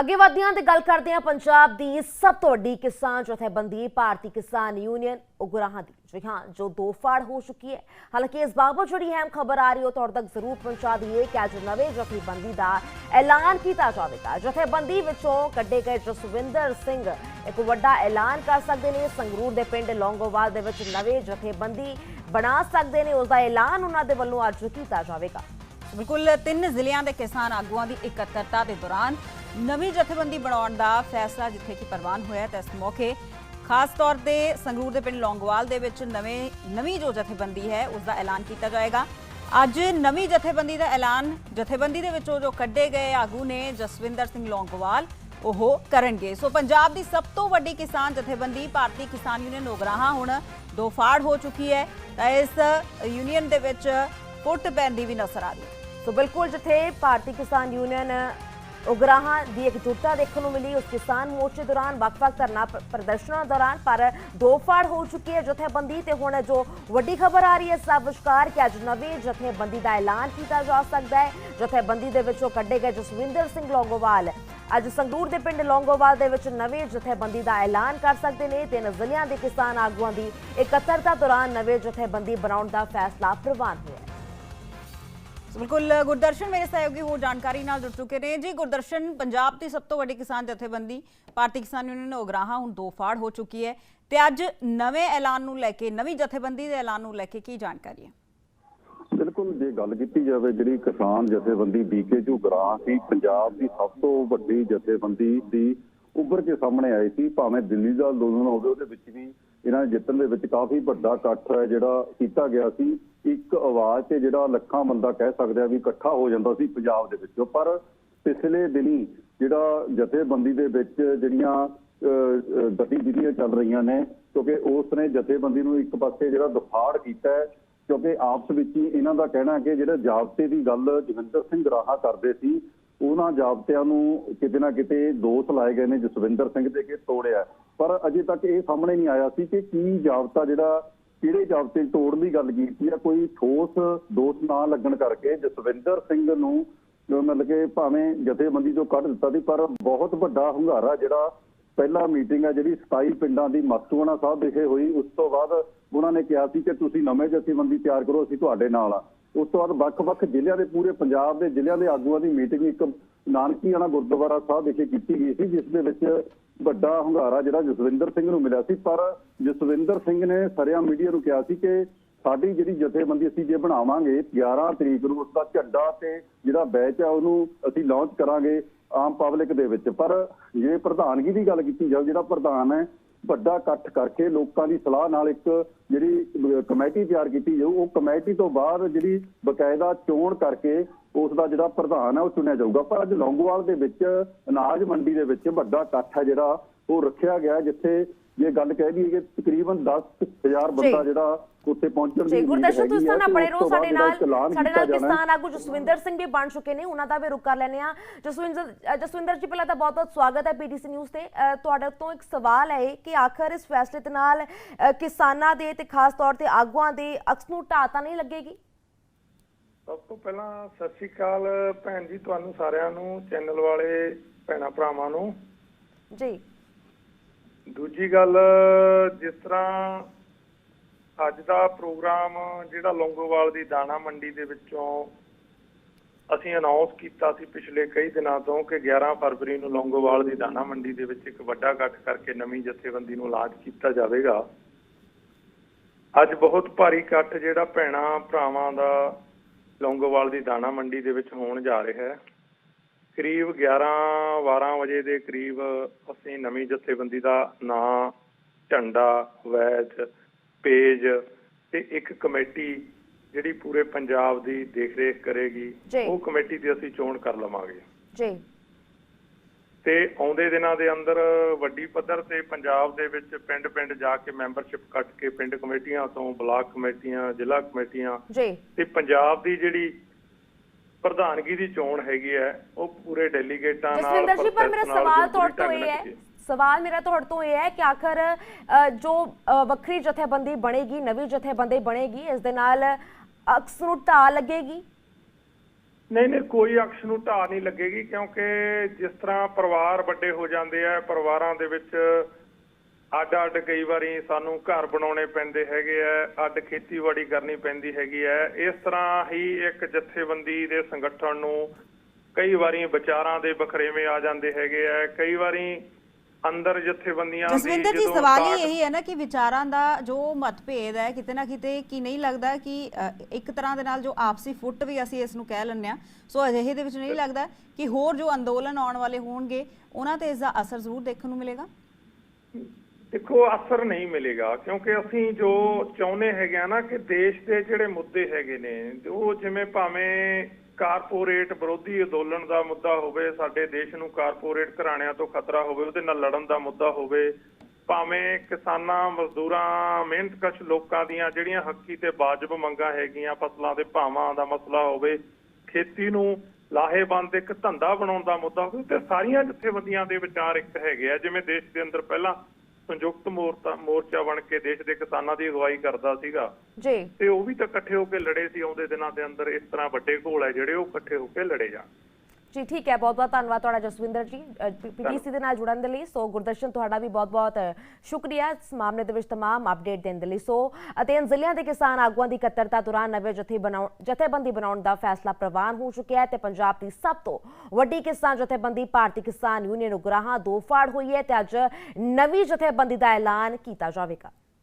ਅੱਗੇ ਵਧਦਿਆਂ ਤੇ ਗੱਲ ਕਰਦੇ ਹਾਂ ਪੰਜਾਬ ਦੀ ਸਭ ਤੋਂ ਵੱਡੀ ਕਿਸਾਨ ਜਥੇਬੰਦੀ, ਭਾਰਤੀ ਕਿਸਾਨ ਯੂਨੀਅਨ ਉਗਰਾਹਾਂ ਦੀ। ਜੀ ਹਾਂ, ਜੋ ਦੋ ਫਾੜ ਹੋ ਚੁੱਕੀ ਹੈ। ਹਾਲਾਂਕਿ ਇਸ ਬਾਬਤ ਜਿਹੜੀ ਅਹਿਮ ਖਬਰ ਆ ਰਹੀ ਹੈ ਤੁਹਾਡੇ ਤੱਕ ਜ਼ਰੂਰ ਪਹੁੰਚਾ ਦਈਏ ਕਿ ਅੱਜ ਨਵੇਂ ਜਥੇਬੰਦੀ ਦਾ ਐਲਾਨ ਕੀਤਾ ਜਾਵੇਗਾ। ਜਥੇਬੰਦੀ ਵਿੱਚੋਂ ਕੱਢੇ ਗਏ ਜਸਵਿੰਦਰ ਸਿੰਘ ਇੱਕ ਵੱਡਾ ਐਲਾਨ ਕਰ ਸਕਦੇ ਨੇ। ਸੰਗਰੂਰ ਦੇ ਪਿੰਡ ਲੌਂਗੋਵਾਲ ਦੇ ਵਿੱਚ ਨਵੇਂ ਜਥੇਬੰਦੀ ਬਣਾ ਸਕਦੇ ਨੇ। ਉਸ ਦਾ ਐਲਾਨ ਉਹਨਾਂ ਦੇ ਵੱਲੋਂ ਅੱਜ ਕੀਤਾ ਜਾਵੇਗਾ। ਬਿਲਕੁਲ, ਤਿੰਨ ਜ਼ਿਲ੍ਹਿਆਂ ਦੇ ਕਿਸਾਨ ਆਗੂਆਂ ਦੀ ਇਕੱਤਰਤਾ ਦੇ ਦੌਰਾਨ ਨਵੀਂ ਜਥੇਬੰਦੀ ਬਣਾਉਣ ਦਾ ਫੈਸਲਾ ਜਿੱਥੇ ਕਿ ਪ੍ਰਵਾਨ ਹੋਇਆ ਤਾਂ ਇਸ ਮੌਕੇ ਖਾਸ ਤੌਰ ਤੇ ਸੰਗਰੂਰ ਦੇ ਪਿੰਡ ਲੌਂਗਵਾਲ ਦੇ ਵਿੱਚ ਨਵੇਂ, ਨਵੀਂ ਜੋ ਜਥੇਬੰਦੀ ਹੈ, ਉਸ ਦਾ ਐਲਾਨ ਕੀਤਾ ਜਾਏਗਾ। ਅੱਜ ਨਵੀਂ ਜਥੇਬੰਦੀ ਦਾ ਐਲਾਨ, ਜਥੇਬੰਦੀ ਦੇ ਵਿੱਚੋਂ ਜੋ ਕੱਢੇ ਗਏ ਆਗੂ ਨੇ ਜਸਵਿੰਦਰ ਸਿੰਘ ਲੌਂਗੋਵਾਲ, ਉਹ ਕਰਨਗੇ। ਸੋ ਪੰਜਾਬ ਦੀ ਸਭ ਤੋਂ ਵੱਡੀ ਕਿਸਾਨ ਜਥੇਬੰਦੀ, ਭਾਰਤੀ ਕਿਸਾਨ ਯੂਨੀਅਨ ਉਗਰਾਹਾਂ ਹੁਣ ਦੋ ਫਾੜ ਹੋ ਚੁੱਕੀ ਹੈ, ਤਾਂ ਇਸ ਯੂਨੀਅਨ ਦੇ ਵਿੱਚ ਫੁੱਟ ਪੈਂਦੀ ਵੀ ਨਜ਼ਰ ਆ ਰਹੀ ਸੋ ਬਿਲਕੁਲ ਜਿੱਥੇ ਭਾਰਤੀ ਕਿਸਾਨ ਯੂਨੀਅਨ ਉਗਰਾਹਾਂ ਦੀ ਇਕਜੁੱਟਤਾ ਦੇਖਣ ਨੂੰ ਮਿਲੀ। ਉਸ ਕਿਸਾਨ ਮੋਰਚੇ ਦੌਰਾਨ ਵੱਖ-ਵੱਖ ਧਰਨਾ ਪ੍ਰਦਰਸ਼ਨਾਂ ਦੌਰਾਨ, ਪਰ ਦੋ ਫਾੜ ਹੋ ਚੁੱਕੀ ਹੈ ਜਥੇਬੰਦੀ ਤੇ ਹੁਣ ਜੋ ਵੱਡੀ ਖਬਰ ਆ ਰਹੀ ਹੈ ਸਭ ਵਿਚਕਾਰ ਕਿ ਅੱਜ ਨਵੇਂ ਜਥੇਬੰਦੀ ਦਾ ਐਲਾਨ ਕੀਤਾ ਜਾ ਸਕਦਾ ਹੈ। ਜਥੇਬੰਦੀ ਦੇ ਵਿੱਚੋਂ ਕੱਢੇ ਗਏ ਜਸਵਿੰਦਰ ਸਿੰਘ ਲੌਂਗੋਵਾਲ। ਅੱਜ ਸੰਗਰੂਰ ਦੇ ਪਿੰਡ ਲੌਂਗੋਵਾਲ ਦੇ ਵਿੱਚ ਨਵੇਂ ਜਥੇਬੰਦੀ ਦਾ ਐਲਾਨ ਕਰ ਸਕਦੇ ਨੇ। ਤਿੰਨ ਜ਼ਿਲ੍ਹਿਆਂ ਦੇ ਕਿਸਾਨ ਆਗੂਆਂ ਦੀ ਇਕੱਤਰਤਾ ਦੌਰਾਨ ਨਵੇਂ ਜਥੇਬੰਦੀ ਬਣਾਉਣ ਦਾ ਫੈਸਲਾ ਪ੍ਰਵਾਨ ਹੋਇਆ। ਬਿਲਕੁਲ, ਗੁਰਦਰਸ਼ਨ, ਮੇਰੇ ਸਹਿਯੋਗੀ ਹੋਰ ਜਾਣਕਾਰੀ ਨਾਲ ਜੁੜ ਚੁੱਕੇ ਨੇ। ਜੀ, ਗੁਰਦਰਸ਼ਨ, ਪੰਜਾਬ ਦੀ ਸਭ ਤੋਂ ਵੱਡੀ ਕਿਸਾਨ ਜਥੇਬੰਦੀ, ਭਾਰਤੀ ਕਿਸਾਨ ਯੂਨੀਅਨ ਉਗਰਾਹਾਂ ਹੁਣ ਦੋ ਫਾੜ ਹੋ ਚੁੱਕੀ ਹੈ। ਤੇ ਅੱਜ ਨਵੇਂ ਐਲਾਨ ਨੂੰ ਲੈ ਕੇ, ਨਵੀਂ ਜਥੇਬੰਦੀ ਦੇ ਐਲਾਨ ਨੂੰ ਲੈ ਕੇ ਕੀ ਜਾਣਕਾਰੀ ਹੈ? ਬਿਲਕੁਲ, ਜੇ ਗੱਲ ਕੀਤੀ ਜਾਵੇ, ਜਿਹੜੀ ਕਿਸਾਨ ਜਥੇਬੰਦੀ ਬੀਕੇ ਜੋ ਗ੍ਰਾਂ ਸੀ, ਪੰਜਾਬ ਦੀ ਸਭ ਤੋਂ ਵੱਡੀ ਜਥੇਬੰਦੀ ਦੀ ਉੱਭਰ ਕੇ ਸਾਹਮਣੇ ਆਈ ਸੀ। ਭਾਵੇਂ ਦਿੱਲੀ ਦਾ ਅੰਦੋਲਨ ਹੋਵੇ, ਉਹਦੇ ਵਿੱਚ ਵੀ ਇਹਨਾਂ ਦੇ ਜਿੱਤਣ ਦੇ ਵਿੱਚ ਕਾਫੀ ਵੱਡਾ ਇਕੱਠ ਹੈ ਜਿਹੜਾ ਕੀਤਾ ਗਿਆ ਸੀ। ਇੱਕ ਆਵਾਜ਼ ਤੇ ਜਿਹੜਾ ਲੱਖਾਂ ਬੰਦਾ ਕਹਿ ਸਕਦੇ ਆ ਵੀ ਇਕੱਠਾ ਹੋ ਜਾਂਦਾ ਸੀ ਪੰਜਾਬ ਦੇ ਵਿੱਚੋਂ ਪਰ ਪਿਛਲੇ ਦਿਨੀ ਜਿਹੜਾ ਜਥੇਬੰਦੀ ਦੇ ਵਿੱਚ ਜਿਹੜੀਆਂ ਅਹ, ਗਤੀਵਿਧੀਆਂ ਚੱਲ ਰਹੀਆਂ ਨੇ ਕਿਉਂਕਿ ਉਸ ਨੇ ਜਥੇਬੰਦੀ ਨੂੰ ਇੱਕ ਪਾਸੇ ਜਿਹੜਾ ਦੁਫਾੜ ਕੀਤਾ ਹੈ ਕਿਉਂਕਿ ਆਪਸ ਵਿੱਚ ਹੀ ਇਹਨਾਂ ਦਾ ਕਹਿਣਾ ਕਿ ਜਿਹੜਾ ਜਾਬਤੇ ਦੀ ਗੱਲ ਜਗਵਿੰਦਰ ਸਿੰਘ ਰਾਹਾ ਕਰਦੇ ਸੀ ਉਹਨਾਂ ਜਾਬਤਿਆਂ ਨੂੰ ਕਿਤੇ ਨਾ ਕਿਤੇ ਦੋਸ਼ ਲਾਏ ਗਏ ਨੇ ਜਸਵਿੰਦਰ ਸਿੰਘ ਦੇ ਕੇ ਤੋੜਿਆ ਪਰ ਅਜੇ ਤੱਕ ਇਹ ਸਾਹਮਣੇ ਨਹੀਂ ਆਇਆ ਸੀ ਕਿ ਕੀ ਜਾਬਤਾ ਜਿਹੜਾ ਕਿਹੜੇ ਜਾਬਤੇ ਤੋੜਨ ਦੀ ਗੱਲ ਕੀਤੀ ਹੈ ਕੋਈ ਠੋਸ ਦੋਸ਼ ਨਾ ਲੱਗਣ ਕਰਕੇ ਜਸਵਿੰਦਰ ਸਿੰਘ ਨੂੰ, ਜੋ ਮਤਲਬ ਕਿ ਭਾਵੇਂ ਜਥੇਬੰਦੀ ਤੋਂ ਕੱਢ ਦਿੱਤਾ ਸੀ, ਪਰ ਬਹੁਤ ਵੱਡਾ ਹੰਗਾਰਾ ਜਿਹੜਾ ਪਹਿਲਾ ਮੀਟਿੰਗ ਆ, ਜਿਹੜੀ 27 ਪਿੰਡਾਂ ਦੀ ਮਸਤੂਆਣਾ ਸਾਹਿਬ ਵਿਖੇ ਹੋਈ, ਉਸ ਤੋਂ ਬਾਅਦ ਉਹਨਾਂ ਨੇ ਕਿਹਾ ਸੀ ਕਿ ਤੁਸੀਂ ਨਵੇਂ ਜਥੇਬੰਦੀ ਤਿਆਰ ਕਰੋ, ਅਸੀਂ ਤੁਹਾਡੇ ਨਾਲ ਆ। ਉਸ ਤੋਂ ਬਾਅਦ ਵੱਖ-ਵੱਖ ਜ਼ਿਲ੍ਹਿਆਂ ਦੇ, ਪੂਰੇ ਪੰਜਾਬ ਦੇ ਜ਼ਿਲ੍ਹਿਆਂ ਦੇ ਆਗੂਆਂ ਦੀ ਮੀਟਿੰਗ ਇੱਕ ਨਾਨਕੀਆਣਾ ਗੁਰਦੁਆਰਾ ਸਾਹਿਬ ਵਿਖੇ ਕੀਤੀ ਗਈ ਸੀ, ਜਿਸ ਦੇ ਵਿੱਚ ਵੱਡਾ ਹੰਗਾਰਾ ਜਿਹੜਾ ਜਸਵਿੰਦਰ ਸਿੰਘ ਨੂੰ ਮਿਲਿਆ ਸੀ। ਪਰ ਜਸਵਿੰਦਰ ਸਿੰਘ ਨੇ ਸਰਿਆ ਮੀਡੀਆ ਨੂੰ ਕਿਹਾ ਸੀ ਕਿ ਸਾਡੀ ਜਿਹੜੀ ਜਥੇਬੰਦੀ ਅਸੀਂ ਜੇ ਬਣਾਵਾਂਗੇ 11 ਤਰੀਕ ਨੂੰ ਉਸ ਦਾ ਝੰਡਾ ਤੇ ਜਿਹੜਾ ਬੈਚ ਆ, ਉਹਨੂੰ ਅਸੀਂ ਲਾਂਚ ਕਰਾਂਗੇ ਆਮ ਪਬਲਿਕ ਦੇ ਵਿੱਚ। ਪਰ ਜੇ ਪ੍ਰਧਾਨਗੀ ਦੀ ਗੱਲ ਕੀਤੀ ਜਾਵੇ, ਜਿਹੜਾ ਪ੍ਰਧਾਨ ਹੈ ਵੱਡਾ ਇਕੱਠ ਕਰਕੇ ਲੋਕਾਂ ਦੀ ਸਲਾਹ ਨਾਲ ਇੱਕ ਜਿਹੜੀ ਕਮੇਟੀ ਤਿਆਰ ਕੀਤੀ ਜਾਊ। ਉਹ ਕਮੇਟੀ ਤੋਂ ਬਾਅਦ ਜਿਹੜੀ ਬਕਾਇਦਾ ਚੋਣ ਕਰਕੇ ਉਸ ਦਾ ਜਿਹੜਾ ਪ੍ਰਧਾਨ ਹੈ ਉਹ ਚੁਣਿਆ ਜਾਊਗਾ। ਪਰ ਅੱਜ ਲੌਂਗੋਵਾਲ ਦੇ ਵਿੱਚ, ਅਨਾਜ ਮੰਡੀ ਦੇ ਵਿੱਚ ਵੱਡਾ ਇਕੱਠ ਹੈ ਜਿਹੜਾ, ਉਹ ਰੱਖਿਆ ਗਿਆ, ਜਿੱਥੇ ਜੇ ਗੱਲ ਕਹਿ ਦਈਏ ਕਿ ਤਕਰੀਬਨ 10000 ਬੰਦਾ ਜਿਹੜਾ ਉੱਥੇ ਪਹੁੰਚਣ ਦੀ ਗੁਰਦਰਸ਼ਨ ਹੈਗੀ ਤੁਸੀਂ ਹੈ ਨਾ ਤੇ ਬੜੇ ਉਸ ਰਹੋ ਤੋਂ ਬਾਅਦ ਸਾਡੇ ਨਾਲ ਸਾਡੇ ਨਾਲ। ਕਿਸਾਨ ਆਗੂ ਜਸਵਿੰਦਰ ਸਿੰਘ ਵੀ ਬਣ ਚੁੱਕੇ ਨੇ ਉਹਨਾਂ ਦਾ ਵੀ ਰੁਕ ਕਰ ਲੈਣੇ ਆ ਜਸਵਿੰਦਰ ਜਸਵਿੰਦਰ ਜੀ ਪਹਿਲਾਂ ਤਾਂ ਬਹੁਤ ਬਹੁਤ ਸਵਾਗਤ ਹੈ ਪੀਟੀਸੀ ਨਿਊਜ਼ ਤੇ। ਤੁਹਾਡੇ ਤੋਂ ਇੱਕ ਸਵਾਲ ਹੈ ਕਿ ਆਖਰ ਇਸ ਫੈਸਲੇ ਦੇ ਨਾਲ ਕਿਸਾਨਾਂ ਦੇ ਤੇ ਖਾਸ ਤੌਰ ਤੇ ਆਗੂਆਂ ਦੇ ਅਕਸ ਨੂੰ ਢਾਹ ਤਾਂ ਨਹੀਂ ਲੱਗੇਗੀ? ਸਭ ਤੋਂ ਪਹਿਲਾਂ ਸਤਿ ਸ਼੍ਰੀ ਅਕਾਲ ਭੈਣ ਜੀ ਤੁਹਾਨੂੰ ਸਾਰਿਆਂ ਨੂੰ ਚੈਨਲ ਵਾਲੇ ਭੈਣਾ ਭਰਾਵਾਂ ਨੂੰ। ਜੀ। ਦੂਜੀ ਗੱਲ, ਜਿਸ ਤਰ੍ਹਾਂ ਅੱਜ ਦਾ ਪ੍ਰੋਗਰਾਮ ਜਿਹੜਾ ਲੌਂਗੋਵਾਲ ਦੀ ਦਾਣਾ ਮੰਡੀ ਦੇ ਵਿੱਚੋਂ ਅਸੀਂ ਅਨਾਉਂਸ ਕੀਤਾ ਸੀ ਪਿਛਲੇ ਕਈ ਦਿਨਾਂ ਤੋਂ ਕਿ 11 ਫਰਵਰੀ ਨੂੰ ਲੌਂਗੋਵਾਲ ਦੀ ਦਾਣਾ ਮੰਡੀ ਦੇ ਵਿੱਚ ਇੱਕ ਵੱਡਾ ਇਕੱਠ ਕਰਕੇ ਨਵੀਂ ਜਥੇਬੰਦੀ ਨੂੰ ਲਾਂਚ ਕੀਤਾ ਜਾਵੇਗਾ। ਅੱਜ ਬਹੁਤ ਭਾਰੀ ਇਕੱਠ ਜਿਹੜਾ ਭੈਣਾ ਭਰਾਵਾਂ ਦਾ ਲੌਂਗੋਵਾਲ ਦੀ ਦਾਣਾ ਮੰਡੀ ਦੇ ਵਿੱਚ ਹੋਣ ਜਾ ਰਿਹਾ ਹੈ। ਕਰੀਬ 11 12 ਵਜੇ ਦੇ ਕਰੀਬ ਅਸੀਂ ਨਵੀਂ ਜਥੇਬੰਦੀ ਦਾ ਨਾਂ ਝੰਡਾ ਵੈਜ ਪੇਜ ਤੇ ਇੱਕ ਕਮੇਟੀ ਜਿਹੜੀ ਪੂਰੇ ਪੰਜਾਬ ਦੀ ਦੇਖਰੇਖ ਕਰੇਗੀ। ਉਹ ਕਮੇਟੀ ਦੀ ਅਸੀਂ ਚੋਣ ਕਰ ਲਵਾਂਗੇ। ਜੀ। ਤੇ ਆਉਂਦੇ ਦਿਨਾਂ ਦੇ ਅੰਦਰ ਵੱਡੀ ਪੱਧਰ ਤੇ ਪੰਜਾਬ ਦੇ ਵਿੱਚ ਪਿੰਡ-ਪਿੰਡ ਜਾ ਕੇ ਮੈਂਬਰਸ਼ਿਪ ਕੱਟ ਕੇ ਪਿੰਡ ਕਮੇਟੀਆਂ ਤੋਂ ਬਲਾਕ ਕਮੇਟੀਆਂ ਜ਼ਿਲ੍ਹਾ ਕਮੇਟੀਆਂ ਜੀ। ਤੇ ਪੰਜਾਬ ਦੀ ਜਿਹੜੀ ਪ੍ਰਧਾਨਗੀ ਦੀ ਚੋਣ ਹੈਗੀ ਹੈ ਉਹ ਪੂਰੇ ਡੈਲੀਗੇਟਾਂ ਨਾਲ ਜਸਵਿੰਦਰ ਜੀ ਪਰ ਮੇਰਾ ਸਵਾਲ ਤੁਹਾਡੇ ਤੋਂ ਇਹ ਹੈ। ਸਵਾਲ ਮੇਰਾ ਤੁਹਾਡੇ ਤੋਂ ਇਹ ਹੈ ਕਿ ਆਖਰ ਜੋ ਵੱਖਰੀ ਜਥੇਬੰਦੀ ਬਣੇਗੀ ਨਵੀਂ ਜਥੇਬੰਦੀ ਬਣੇਗੀ ਇਸ ਦੇ ਨਾਲ ਅਕਸ ਨੂੰ ਢਾਹ ਲੱਗੇਗੀ ਨਹੀਂ ਨਹੀਂ ਕੋਈ ਅਕਸ਼ ਨੂੰ ਢਾਹ ਨਹੀਂ ਲੱਗੇਗੀ ਕਿਉਂਕਿ ਜਿਸ ਤਰ੍ਹਾਂ ਪਰਿਵਾਰ ਵੱਡੇ ਹੋ ਜਾਂਦੇ ਆ ਪਰਿਵਾਰਾਂ ਦੇ ਵਿੱਚ ਅੱਡ ਅੱਡ ਕਈ ਵਾਰੀ ਸਾਨੂੰ ਘਰ ਬਣਾਉਣੇ ਪੈਂਦੇ ਹੈਗੇ ਆ ਅੱਡ ਖੇਤੀਬਾੜੀ ਕਰਨੀ ਪੈਂਦੀ ਹੈਗੀ ਹੈ ਇਸ ਤਰ੍ਹਾਂ ਹੀ ਇੱਕ ਜਥੇਬੰਦੀ ਦੇ ਸੰਗਠਨ ਨੂੰ ਕਈ ਵਾਰੀ ਵਿਚਾਰਾਂ ਦੇ ਬਖਰੇਵੇਂ ਆ ਜਾਂਦੇ ਹੈਗੇ ਆ। ਕਈ ਵਾਰੀ ਅੰਦਰ ਜਥੇਬੰਦੀਆਂ ਦੀ ਜਸਵਿੰਦਰ ਜੀ ਸਵਾਲ ਹੀ ਇਹੀ ਹੈ ਨਾ ਕਿ ਵਿਚਾਰਾਂ ਦਾ ਜੋ ਮਤਭੇਦ ਹੈ ਕਿਤੇ ਨਾ ਕਿਤੇ ਕੀ ਨਹੀਂ ਲੱਗਦਾ ਕਿ ਇੱਕ ਤਰ੍ਹਾਂ ਦੇ ਨਾਲ ਜੋ ਆਪਸੀ ਫੁੱਟ ਵੀ ਅਸੀਂ ਇਸ ਨੂੰ ਕਹਿ ਲੈਂਦੇ ਆ ਸੋ ਅਜਿਹੇ ਦੇ ਵਿੱਚ ਨਹੀਂ ਲੱਗਦਾ ਕਿ ਹੋਰ ਜੋ ਅੰਦੋਲਨ ਆਉਣ ਵਾਲੇ ਹੋਣਗੇ ਉਹਨਾਂ ਤੇ ਇਸ ਦਾ ਅਸਰ ਜ਼ਰੂਰ ਦੇਖਣ ਨੂੰ ਮਿਲੇਗਾ? ਦੇਖੋ, ਅਸਰ ਨਹੀਂ ਮਿਲੇਗਾ, ਕਿਉਂਕਿ ਅਸੀਂ ਜੋ ਚਾਹੁੰਦੇ ਹੈਗੇ ਆ ਨਾ ਕਿ ਦੇਸ਼ ਦੇ ਜਿਹੜੇ ਮੁੱਦੇ ਹੈਗੇ ਨੇ, ਉਹ ਜਿਵੇਂ ਭਾਵੇਂ ਕਾਰਪੋਰੇਟ ਵਿਰੋਧੀ ਅੰਦੋਲਨ ਦਾ ਮੁੱਦਾ ਹੋਵੇ, ਸਾਡੇ ਦੇਸ਼ ਨੂੰ ਕਾਰਪੋਰੇਟ ਘਰਾਣਿਆਂ ਤੋਂ ਖਤਰਾ ਹੋਵੇ, ਉਹਦੇ ਨਾਲ ਲੜਨ ਦਾ ਮੁੱਦਾ ਹੋਵੇ, ਭਾਵੇਂ ਕਿਸਾਨਾਂ, ਮਜ਼ਦੂਰਾਂ, ਮਿਹਨਤਕਸ਼ ਲੋਕਾਂ ਦੀਆਂ ਜਿਹੜੀਆਂ ਹੱਕੀ ਤੇ ਵਾਜਬ ਮੰਗਾਂ ਹੈਗੀਆਂ, ਫਸਲਾਂ ਦੇ ਭਾਵਾਂ ਦਾ ਮਸਲਾ ਹੋਵੇ, ਖੇਤੀ ਨੂੰ ਲਾਹੇਵੰਦ ਇੱਕ ਧੰਦਾ ਬਣਾਉਣ ਦਾ ਮੁੱਦਾ ਹੋਵੇ, ਤੇ ਸਾਰੀਆਂ ਜਥੇਬੰਦੀਆਂ ਦੇ ਵਿਚਾਰ ਇੱਕ ਹੈਗੇ ਆ, ਜਿਵੇਂ ਦੇਸ਼ ਦੇ ਅੰਦਰ ਪਹਿਲਾਂ ਸੰਯੁਕਤ ਮੋਰਚਾ ਮੋਰਚਾ ਬਣ ਕੇ ਦੇਸ਼ ਦੇ ਕਿਸਾਨਾਂ ਦੀ ਅਗਵਾਈ ਕਰਦਾ ਸੀਗਾ। ਜੀ। ਤੇ ਉਹ ਵੀ ਤਾਂ ਇਕੱਠੇ ਹੋ ਕੇ ਲੜੇ ਸੀ ਆਉਂਦੇ ਦਿਨਾਂ ਦੇ ਅੰਦਰ ਇਸ ਤਰ੍ਹਾਂ ਵੱਡੇ ਘੋਲ ਹੈ ਜਿਹੜੇ ਉਹ ਇਕੱਠੇ ਹੋ ਕੇ ਲੜੇ ਜਾਣ। ਜੀ ਠੀਕ ਹੈ ਬਹੁਤ ਬਹੁਤ ਧੰਨਵਾਦ ਤੁਹਾਡਾ ਜਸਵਿੰਦਰ ਜੀ ਪੀਟੀਸੀ ਦੇ ਨਾਲ ਜੁੜਨ ਦੇ ਲਈ ਸੋ ਗੁਰਦਰਸ਼ਨ ਤੁਹਾਡਾ ਵੀ ਬਹੁਤ ਬਹੁਤ ਸ਼ੁਕਰੀਆ ਇਸ ਮਾਮਲੇ ਦੇ ਵਿੱਚ तमाम ਅਪਡੇਟ ਦੇਣ ਦੇ ਲਈ ਸੋ ਅਤੇ ਇਨ ਜ਼ਿਲ੍ਹਿਆਂ ਦੇ ਕਿਸਾਨ ਆਗੂਆਂ ਦੀ ਇਕੱਤਰਤਾ ਦੌਰਾਨ ਨਵੇਂ ਜਥੇ ਬਣਾਉਣ ਜਥੇਬੰਦੀ ਬਣਾਉਣ ਦਾ ਫੈਸਲਾ ਪ੍ਰਵਾਨ ਹੋ ਚੁੱਕਿਆ ਹੈ ਤੇ ਪੰਜਾਬ ਦੀ ਸਭ ਤੋਂ ਵੱਡੀ ਕਿਸਾਨ ਜਥੇਬੰਦੀ ਭਾਰਤੀ ਕਿਸਾਨ ਯੂਨੀਅਨ ਉਗਰਾਹਾਂ ਦੋ ਫਾੜ ਹੋਈ ਹੈ ਤੇ ਅੱਜ ਨਵੀਂ ਜਥੇਬੰਦੀ ਦਾ ਐਲਾਨ ਕੀਤਾ ਜਾਵੇਗਾ